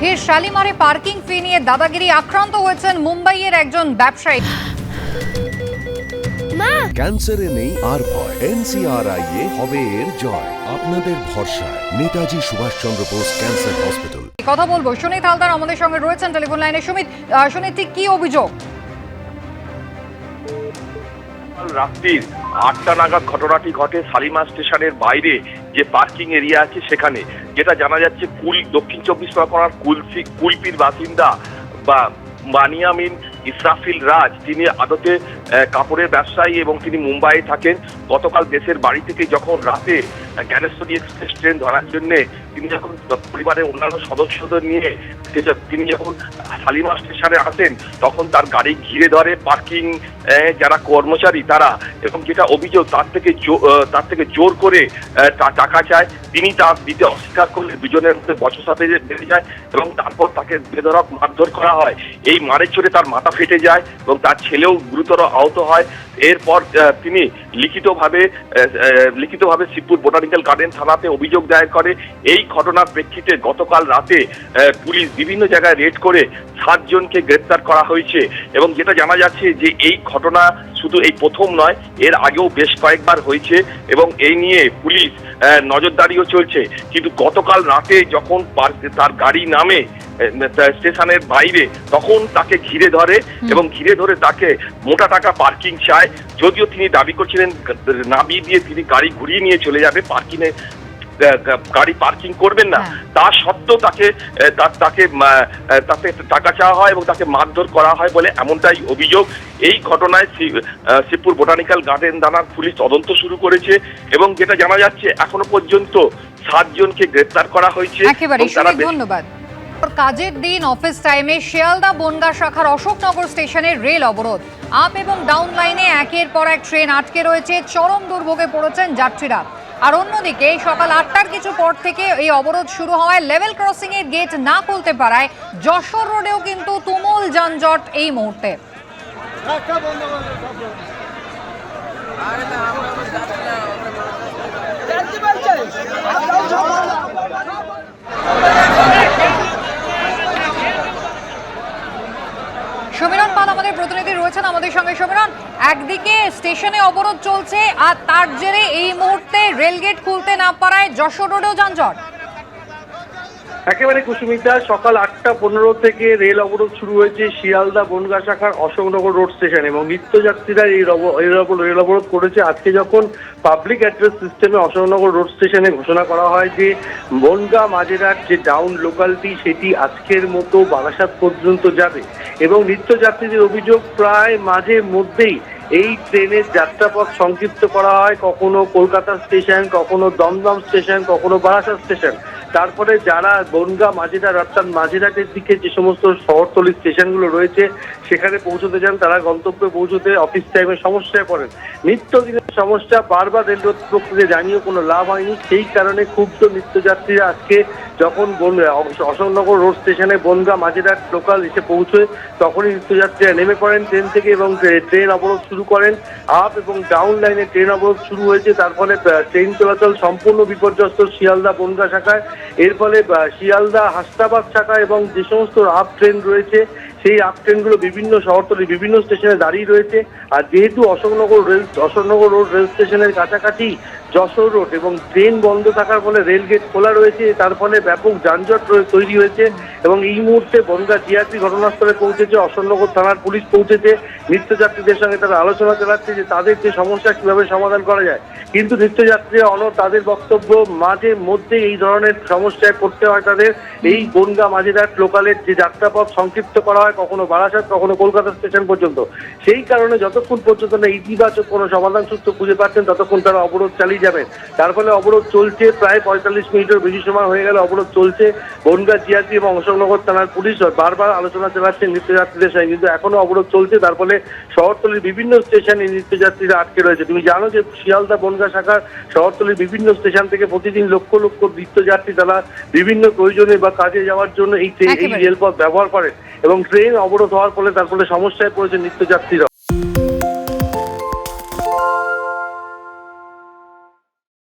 ফের শালিমারে পার্কিং ফি নিয়ে দাদাগিরি আক্রান্ত হয়েছেন মুম্বাইয়ের একজন ব্যবসায়ী। ক্যান্সারে নেই আর ভয়। এনসিআরআই এ হবে এর জয়। আপনাদের ভরসা নেতাজি সুভাষচন্দ্র বোস ক্যান্সার হসপিটাল। কথা বলব। সুনীত হালদার আমাদের সঙ্গে রয়েছেন টেলিফোন লাইনে। সুমিত সুনীত কি অভিযোগ? রাত্রির আটটা নাগাদ ঘটনাটি ঘটে শালিমা স্টেশনের বাইরে যে পার্কিং এরিয়া আছে সেখানে, যেটা জানা যাচ্ছে কুল, দক্ষিণ চব্বিশ পরগনার কুলফি, কুলপির বাসিন্দা বা মানিয়ামিন ইসরাফিল রাজ, তিনি আদতে কাপড়ের ব্যবসায়ী এবং তিনি মুম্বাইয়ে থাকেন। গতকাল দেশের বাড়ি থেকে যখন রাতে জ্ঞানেশ্বরী এক্সপ্রেস ট্রেন ধরার জন্য তিনি যখন পরিবারের অন্যান্য সদস্যদের নিয়ে তিনি যখন শালিমা স্টেশনে আসেন, তখন তার গাড়ি ঘিরে ধরে, পার্কিং যারা কর্মচারী তারা, এবং যেটা অভিযোগ তার থেকে তার থেকে জোর করে টাকা চায়, তিনি তা দিতে অস্বীকার করলে দুজনের মধ্যে বচসা বেড়ে যায় এবং তারপর তাকে বেধরক মারধর করা হয়। এই মারের চড়ে তার মাথা ফেটে যায় এবং তার ছেলেও গুরুতর আহত হয়। এরপর তিনি লিখিতভাবে লিখিতভাবে শিবপুর বোটানিক্যাল গার্ডেন থানাতে অভিযোগ দায়ের করে। এই ঘটনার প্রেক্ষিতে গতকাল রাতে পুলিশ বিভিন্ন জায়গায় রেড করে সাতজনকে গ্রেপ্তার করা হয়েছে এবং যেটা জানা যাচ্ছে যে এই ঘটনা শুধু এই প্রথম নয় এর আগেও বেশ কয়েকবার হয়েছে এবং এই নিয়ে পুলিশ নজরদারিও চলছে। কিন্তু গতকাল রাতে যখন তার গাড়ি নামে স্টেশনের বাইরে তখন তাকে ঘিরে ধরে এবং ঘিরে ধরে তাকে মোটা টাকা পার্কিং চায়। যদিও তিনি দাবি করছিলেন নাবি দিয়ে তিনি গাড়ি ঘুরিয়ে নিয়ে চলে যাবে পার্কিংয়ে গাড়ি পার্কিং করবেন না। হ্যাঁ। তা সত্ত্বেও তাকে তাকে তাকে টাকা চাওয়া হয় এবং তাকে মারধর করা হয় বলে এমনটাই অভিযোগ। এই ঘটনায় শিবপুর বোটানিক্যাল গার্ডেন দানার পুলিশ তদন্ত শুরু করেছে এবং যেটা জানা যাচ্ছে এখনও পর্যন্ত সাতজনকে গ্রেপ্তার করা হয়েছে। ধন্যবাদ। কাজের দিন অফিস টাইমে শিয়ালদা বনগা শাখার অশোকনগর স্টেশনের রেল অবরোধ। আপ এবং ডাউন লাইনে একের পর এক ট্রেন আটকে রয়েছে। চরম দুর্ভোগে পড়েছেন যাত্রীরা। আর অন্যদিকে সকাল আটটার কিছু পর থেকে এই অবরোধ শুরু হওয়ায় লেভেল ক্রসিং এর গেট না খুলতে পারায় যশোর রোডেও কিন্তু তুমুল যানজট এই মুহূর্তে। সমীরণ পাল আমাদের প্রতিনিধি রয়েছেন আমাদের সঙ্গে। সমীরণ একদিকে স্টেশনে অবরোধ চলছে, আর তার জেরে এই মুহূর্তে রেলগেট খুলতে না পারায় যশোর রোডেও যানজট। একেবারে কুসুমিতা, সকাল আটটা পনেরো থেকে রেল অবরোধ শুরু হয়েছে শিয়ালদা বনগা শাখার অশোকনগর রোড স্টেশন এবং নিত্যযাত্রীরা এই রেল অবরোধ করেছে। আজকে যখন পাবলিক অ্যাড্রেস সিস্টেমে অশোকনগর রোড স্টেশনে ঘোষণা করা হয় যে বনগা মাঝেরহাট যে ডাউন লোকালটি, সেটি আজকের মতো বারাসাত পর্যন্ত যাবে এবং নিত্যযাত্রীদের অভিযোগ প্রায় মাঝে মধ্যেই এই ট্রেনের যাত্রাপথ সংক্ষিপ্ত করা হয়, কখনো কলকাতা স্টেশন, কখনো দমদম স্টেশন, কখনো বারাসাত স্টেশন। তারপরে যারা বনগা মাঝিরাট অর্থাৎ মাঝিরাটের দিকে যে সমস্ত শহরতলি স্টেশনগুলো রয়েছে, সেখানে পৌঁছতে যান, তারা গন্তব্যে পৌঁছতে অফিস টাইমে সমস্যায় পড়েন। নিত্যদিনের সমস্যা, বারবার রেল কর্তৃপক্ষকে জানিয়ে কোনো লাভ হয়নি। সেই কারণে ক্ষুব্ধ নিত্যযাত্রীরা আজকে যখন অশোকনগর রোড স্টেশনে বনগা মাঝেরহাট লোকাল এসে পৌঁছয় তখনই তীর্থযাত্রীরা নেমে পড়েন ট্রেন থেকে এবং ট্রেন অবরোধ শুরু করেন। আপ এবং ডাউন লাইনে ট্রেন অবরোধ শুরু হয়েছে। তার ফলে ট্রেন চলাচল সম্পূর্ণ বিপর্যস্ত শিয়ালদা বনগা শাখায়। এর ফলে শিয়ালদা, হাসনাবাদ শাখা এবং যে সমস্ত আপ ট্রেন রয়েছে সেই আপ ট্রেনগুলো বিভিন্ন শহরতলি বিভিন্ন স্টেশনে দাঁড়িয়ে রয়েছে। আর যেহেতু Ashoknagar rail, Ashoknagar road rail স্টেশনের কাছাকাছি যশোর রোড এবং ট্রেন বন্ধ থাকার ফলে রেল গেট খোলা রয়েছে, তার ফলে ব্যাপক যানজট তৈরি হয়েছে। এবং এই মুহূর্তে বনগা জিআরপি ঘটনাস্থলে পৌঁছেছে, অশোকনগর থানার পুলিশ পৌঁছেছে, নিত্যযাত্রীদের সঙ্গে তারা আলোচনা চালাচ্ছে যে তাদের যে সমস্যা, কীভাবে সমাধান করা যায়। কিন্তু নিত্যযাত্রীরা অন তাদের বক্তব্য মাঝে মধ্যে এই ধরনের সমস্যায় পড়তে হয় তাদের। এই বনগা মাঝেরহাট লোকালের যে যাত্রাপথ সংক্ষিপ্ত করা হয়, কখনো বারাসাত, কখনো কলকাতা স্টেশন পর্যন্ত। সেই কারণে যতক্ষণ পর্যন্ত না ইতিবাচক কোনো সমাধান সূত্র খুঁজে পাচ্ছেন, ততক্ষণ তারা অবরোধ চালিয়ে যাবেন। তার ফলে অবরোধ চলছে, প্রায় পঁয়তাল্লিশ মিনিটের বেশি সময় হয়ে গেল অবরোধ চলছে বনগা জিআরপি এবং অশোকনগর থানার পুলিশ বারবার আলোচনা চালাচ্ছে নিত্যযাত্রীদের সঙ্গে কিন্তু এখনও অবরোধ চলছে। তার ফলে শহরতলির বিভিন্ন স্টেশনে নৃত্যযাত্রীরা আটকে রয়েছে। তুমি জানো যে শিয়ালদা বনগা শাখার শহরতলির বিভিন্ন স্টেশন থেকে প্রতিদিন লক্ষ লক্ষ নিত্যযাত্রী তারা বিভিন্ন প্রয়োজনে বা কাজে যাওয়ার জন্য এই ট্রেন- এই রেলপথ ব্যবহার করেন এবং ট্রেন অবরোধ হওয়ার ফলে তার ফলে সমস্যায় পড়েছে নিত্যযাত্রীরা